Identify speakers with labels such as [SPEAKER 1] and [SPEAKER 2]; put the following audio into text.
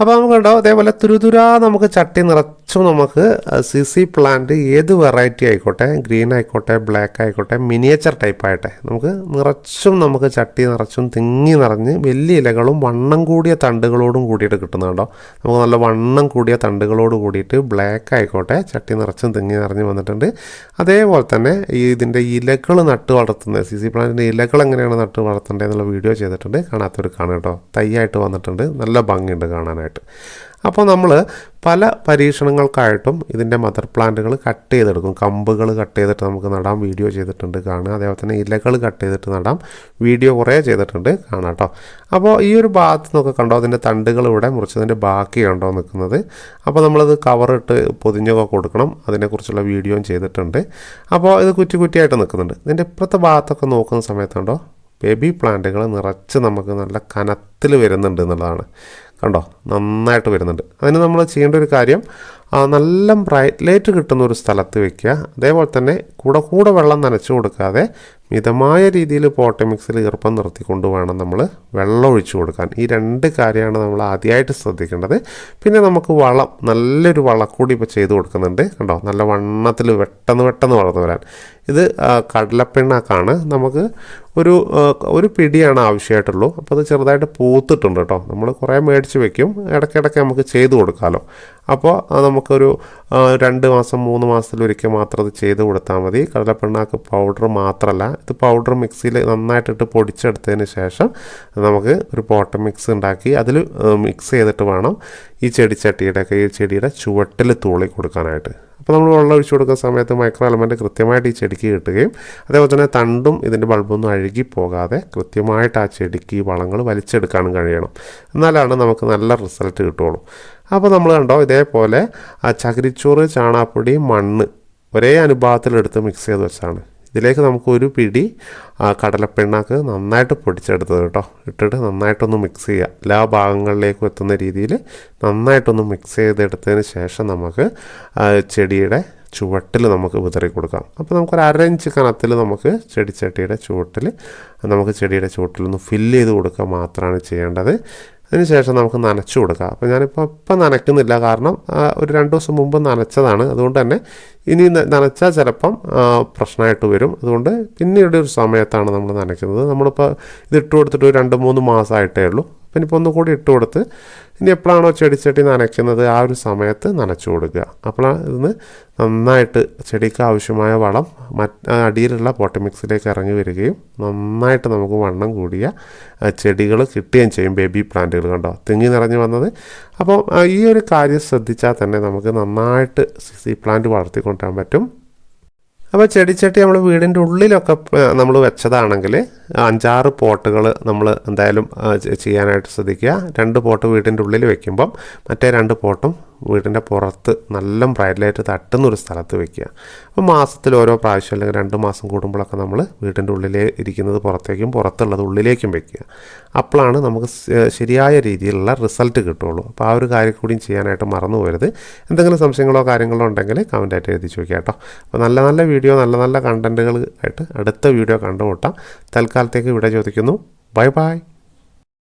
[SPEAKER 1] അപ്പോൾ നമുക്ക് കണ്ടോ അതേപോലെ തുരുതുരാ നമുക്ക് ചട്ടി നിറച്ചും നമുക്ക് സി സി പ്ലാന്റ് ഏത് വെറൈറ്റി ആയിക്കോട്ടെ ഗ്രീൻ ആയിക്കോട്ടെ ബ്ലാക്ക് ആയിക്കോട്ടെ മിനിയേച്ചർ ടൈപ്പ് ആയിട്ടെ നമുക്ക് നിറച്ചും നമുക്ക് ചട്ടി നിറച്ചും തിങ്ങി നിറഞ്ഞ് വലിയ ഇലകളും വണ്ണം കൂടിയ തണ്ടുകളോടും കൂടിയിട്ട് കിട്ടുന്നുണ്ടോ നമുക്ക് നല്ല വണ്ണം കൂടിയ തണ്ടുകളോട് കൂടിയിട്ട് ബ്ലാക്ക് ആയിക്കോട്ടെ ചട്ടി നിറച്ചും തിങ്ങി നിറഞ്ഞ് വന്നിട്ടുണ്ട്. അതേപോലെ തന്നെ ഈ ഇതിന്റെ ഇലകൾ നട്ട് വളർത്തുന്നത് സി സി പ്ലാന്റിന്റെ ഇലകൾ എങ്ങനെയാണ് നട്ട് വളർത്തേണ്ടത് എന്നുള്ള വീഡിയോ ചെയ്തിട്ടുണ്ട്. കാണാത്തവർ കാണും കേട്ടോ. തൈയായിട്ട് വന്നിട്ടുണ്ട്. നല്ല ഭംഗിയുണ്ട് കാണാനായിട്ട്. അപ്പോൾ നമ്മൾ പല പരീക്ഷണങ്ങൾക്കായിട്ടും ഇതിന്റെ മദർ പ്ലാന്റുകൾ കട്ട് ചെയ്തെടുക്കും. കമ്പുകൾ കട്ട് ചെയ്തിട്ട് നമുക്ക് നടാം വീഡിയോ ചെയ്തിട്ടുണ്ട് കാണുക. അതേപോലെ തന്നെ ഇലകൾ കട്ട് ചെയ്തിട്ട് നടാം വീഡിയോ കുറേ ചെയ്തിട്ടുണ്ട് കാണാം കേട്ടോ. അപ്പോൾ ഈ ഒരു ഭാഗത്ത് നിന്നൊക്കെ കണ്ടോ അതിന്റെ തണ്ടുകൾ ഇവിടെ മുറിച്ചതിന്റെ ബാക്കി കണ്ടോ നിൽക്കുന്നത്. അപ്പോൾ നമ്മളത് കവറിട്ട് പൊതിഞ്ഞൊക്കെ കൊടുക്കണം. അതിനെക്കുറിച്ചുള്ള വീഡിയോയും ചെയ്തിട്ടുണ്ട്. അപ്പോൾ ഇത് കുറ്റി കുറ്റിയായിട്ട് നിൽക്കുന്നുണ്ട്. ഇതിന്റെ ഇപ്പുറത്തെ ഭാഗത്തൊക്കെ നോക്കുന്ന സമയത്തുണ്ടോ ബേബി പ്ലാന്റുകൾ നിറച്ച് നമുക്ക് നല്ല കനത്തിൽ വരുന്നുണ്ട് എന്നുള്ളതാണ്. കണ്ടോ? നന്നായിട്ട് വരുന്നുണ്ട്. അതിന് നമ്മൾ ചെയ്യേണ്ട ഒരു കാര്യം നല്ല ബ്രൈറ്റ് ലൈറ്റ് കിട്ടുന്ന ഒരു സ്ഥലത്ത് വെക്കുക. അതേപോലെ തന്നെ കൂടെ കൂടെ വെള്ളം നനച്ചു കൊടുക്കാതെ മിതമായ രീതിയിൽ പോട്ടമിക്സിൽ ഈർപ്പം നിർത്തിക്കൊണ്ട് വേണം നമ്മൾ വെള്ളം ഒഴിച്ചു കൊടുക്കാൻ. ഈ രണ്ട് കാര്യമാണ് നമ്മൾ ആദ്യമായിട്ട് ശ്രദ്ധിക്കേണ്ടത്. പിന്നെ നമുക്ക് വളം നല്ലൊരു വളക്കൂടി ഇപ്പോൾ ചെയ്തു കൊടുക്കുന്നുണ്ട്. കണ്ടോ? നല്ല വണ്ണത്തിൽ പെട്ടെന്ന് പെട്ടെന്ന് വളർന്നു വരാൻ. ഇത് കടലപ്പിണ്ണാക്കാണ്. നമുക്ക് ഒരു ഒരു പിടിയാണ് ആവശ്യമായിട്ടുള്ളൂ. അപ്പോൾ അത് ചെറുതായിട്ട് പൂത്തിട്ടുണ്ട് കേട്ടോ നമ്മൾ കുറേ മേടിച്ച് വെക്കും. ഇടയ്ക്കിടയ്ക്ക് നമുക്ക് ചെയ്ത് കൊടുക്കാമല്ലോ അപ്പോൾ നമുക്കൊരു രണ്ട് മാസം മൂന്ന് മാസത്തിലൊരിക്കൽ മാത്രം അത് ചെയ്ത് കൊടുത്താൽ മതി. കടലപ്പിണ്ണാക്ക് പൗഡർ മാത്രമല്ല ഇത് പൗഡർ മിക്സിയിൽ നന്നായിട്ടിട്ട് പൊടിച്ചെടുത്തതിന് ശേഷം നമുക്ക് ഒരു പോട്ട മിക്സ് ഉണ്ടാക്കി അതിൽ മിക്സ് ചെയ്തിട്ട് വേണം ഈ ചെടിച്ചട്ടിയുടെ ഈ ചെടിയുടെ ചുവട്ടിൽ തൂളി കൊടുക്കാനായിട്ട്. അപ്പോൾ നമ്മൾ വെള്ളം ഒഴിച്ചു കൊടുക്കുന്ന സമയത്ത് മൈക്രോ എലമെന്റ് കൃത്യമായിട്ട് ഈ ചെടിക്ക് കിട്ടുകയും അതേപോലെ തന്നെ തണ്ടും ഇതിന്റെ ബൾബൊന്നും അഴുകി പോകാതെ കൃത്യമായിട്ട് ആ ചെടിക്ക് ഈ വളങ്ങൾ വലിച്ചെടുക്കാനും കഴിയണം. എന്നാലാണ് നമുക്ക് നല്ല റിസൾട്ട് കിട്ടുള്ളൂ അപ്പോൾ നമ്മൾ കണ്ടോ ഇതേപോലെ ആ ചകിരിച്ചോറ് ചാണാപ്പൊടി മണ്ണ് ഒരേ അനുപാതത്തിലെടുത്ത് മിക്സ് ചെയ്ത് വെച്ചാണ്. ഇതിലേക്ക് നമുക്ക് ഒരു പിടി കടലപ്പിണ്ണാക്ക് നന്നായിട്ട് പൊടിച്ചെടുത്തത് കേട്ടോ. ഇട്ടിട്ട് നന്നായിട്ടൊന്ന് മിക്സ് ചെയ്യുക. എല്ലാ ഭാഗങ്ങളിലേക്കും എത്തുന്ന രീതിയിൽ നന്നായിട്ടൊന്ന് മിക്സ് ചെയ്തെടുത്തതിന് ശേഷം നമുക്ക് ചെടിയുടെ ചുവട്ടിൽ നമുക്ക് വിതറി കൊടുക്കാം. അപ്പോൾ നമുക്കൊരു അരഞ്ച് കനത്തിൽ നമുക്ക് ചെടിച്ചട്ടിയുടെ ചുവട്ടിൽ നമുക്ക് ചെടിയുടെ ചുവട്ടിലൊന്ന് ഫില്ല് ചെയ്ത് കൊടുക്കുക മാത്രമാണ് ചെയ്യേണ്ടത്. അതിനുശേഷം നമുക്ക് നനച്ചു കൊടുക്കാം. അപ്പോൾ ഞാനിപ്പോൾ ഇപ്പം നനയ്ക്കുന്നില്ല. കാരണം ഒരു രണ്ട് ദിവസം മുമ്പ് നനച്ചതാണ്. അതുകൊണ്ട് തന്നെ ഇനി നനച്ചാൽ ചിലപ്പം പ്രശ്നമായിട്ട് വരും. അതുകൊണ്ട് പിന്നീട് ഒരു സമയത്താണ് നമ്മൾ നനയ്ക്കുന്നത്. നമ്മളിപ്പോൾ ഇതിട്ട് കൊടുത്തിട്ട് ഒരു രണ്ട് മൂന്ന് മാസമായിട്ടേ ഉള്ളൂ. അപ്പം ഇനിയിപ്പോൾ ഒന്നും കൂടി ഇട്ട് കൊടുത്ത് ഇനി എപ്പോഴാണോ ചെടിച്ചട്ടി നനയ്ക്കുന്നത് ആ ഒരു സമയത്ത് നനച്ചു കൊടുക്കുക. അപ്പോഴാണ് ഇതിന് നന്നായിട്ട് ചെടിക്ക് ആവശ്യമായ വളം മറ്റ് അടിയിലുള്ള മിക്സിലേക്ക് ഇറങ്ങി വരികയും നന്നായിട്ട് നമുക്ക് വണ്ണം കൂടിയ ചെടികൾ കിട്ടുകയും ചെയ്യും ബേബി പ്ലാന്റുകൾ കണ്ടോ? തിങ്ങി നിറഞ്ഞു വന്നത്. അപ്പോൾ ഈ ഒരു കാര്യം ശ്രദ്ധിച്ചാൽ തന്നെ നമുക്ക് നന്നായിട്ട് സി പ്ലാന്റ് വളർത്തിക്കൊണ്ടുവരാൻ പറ്റും. അപ്പോൾ ചെടിച്ചട്ടി നമ്മൾ വീടിന്റെ ഉള്ളിലൊക്കെ നമ്മൾ വെച്ചതാണെങ്കിൽ അഞ്ചാറ് പോട്ടുകൾ നമ്മൾ എന്തായാലും ചെയ്യാനായിട്ട് ശ്രദ്ധിക്കുക. രണ്ട് പോട്ട് വീടിന്റെ ഉള്ളിൽ വെക്കുമ്പം മറ്റേ രണ്ട് പോട്ടും വീടിന്റെ പുറത്ത് നല്ല ബ്രൈറ്റ് ലൈറ്റ് തട്ടുന്ന ഒരു സ്ഥലത്ത് വെക്കുക. അപ്പോൾ മാസത്തിൽ ഓരോ പ്രാവശ്യം അല്ലെങ്കിൽ രണ്ട് മാസം കൂടുമ്പോഴൊക്കെ നമ്മൾ വീടിന്റെ ഉള്ളിലേ ഇരിക്കുന്നത് പുറത്തേക്കും പുറത്തുള്ളത് ഉള്ളിലേക്കും വെക്കുക. അപ്പോഴാണ് നമുക്ക് ശരിയായ രീതിയിലുള്ള റിസൾട്ട് കിട്ടുള്ളൂ അപ്പോൾ ആ ഒരു കാര്യം കൂടിയും ചെയ്യാനായിട്ട് മറന്നു പോരുത് എന്തെങ്കിലും സംശയങ്ങളോ കാര്യങ്ങളോ ഉണ്ടെങ്കിൽ കമന്റായിട്ട് എഴുതി ചോദിക്കാം കേട്ടോ. അപ്പോൾ നല്ല നല്ല വീഡിയോ നല്ല നല്ല കണ്ടന്റുകൾ ആയിട്ട് അടുത്ത വീഡിയോ കണ്ടുമുട്ടാം. തൽക്കാലത്തേക്ക് ഇവിടെ ചോദിക്കുന്നു. Bye bye.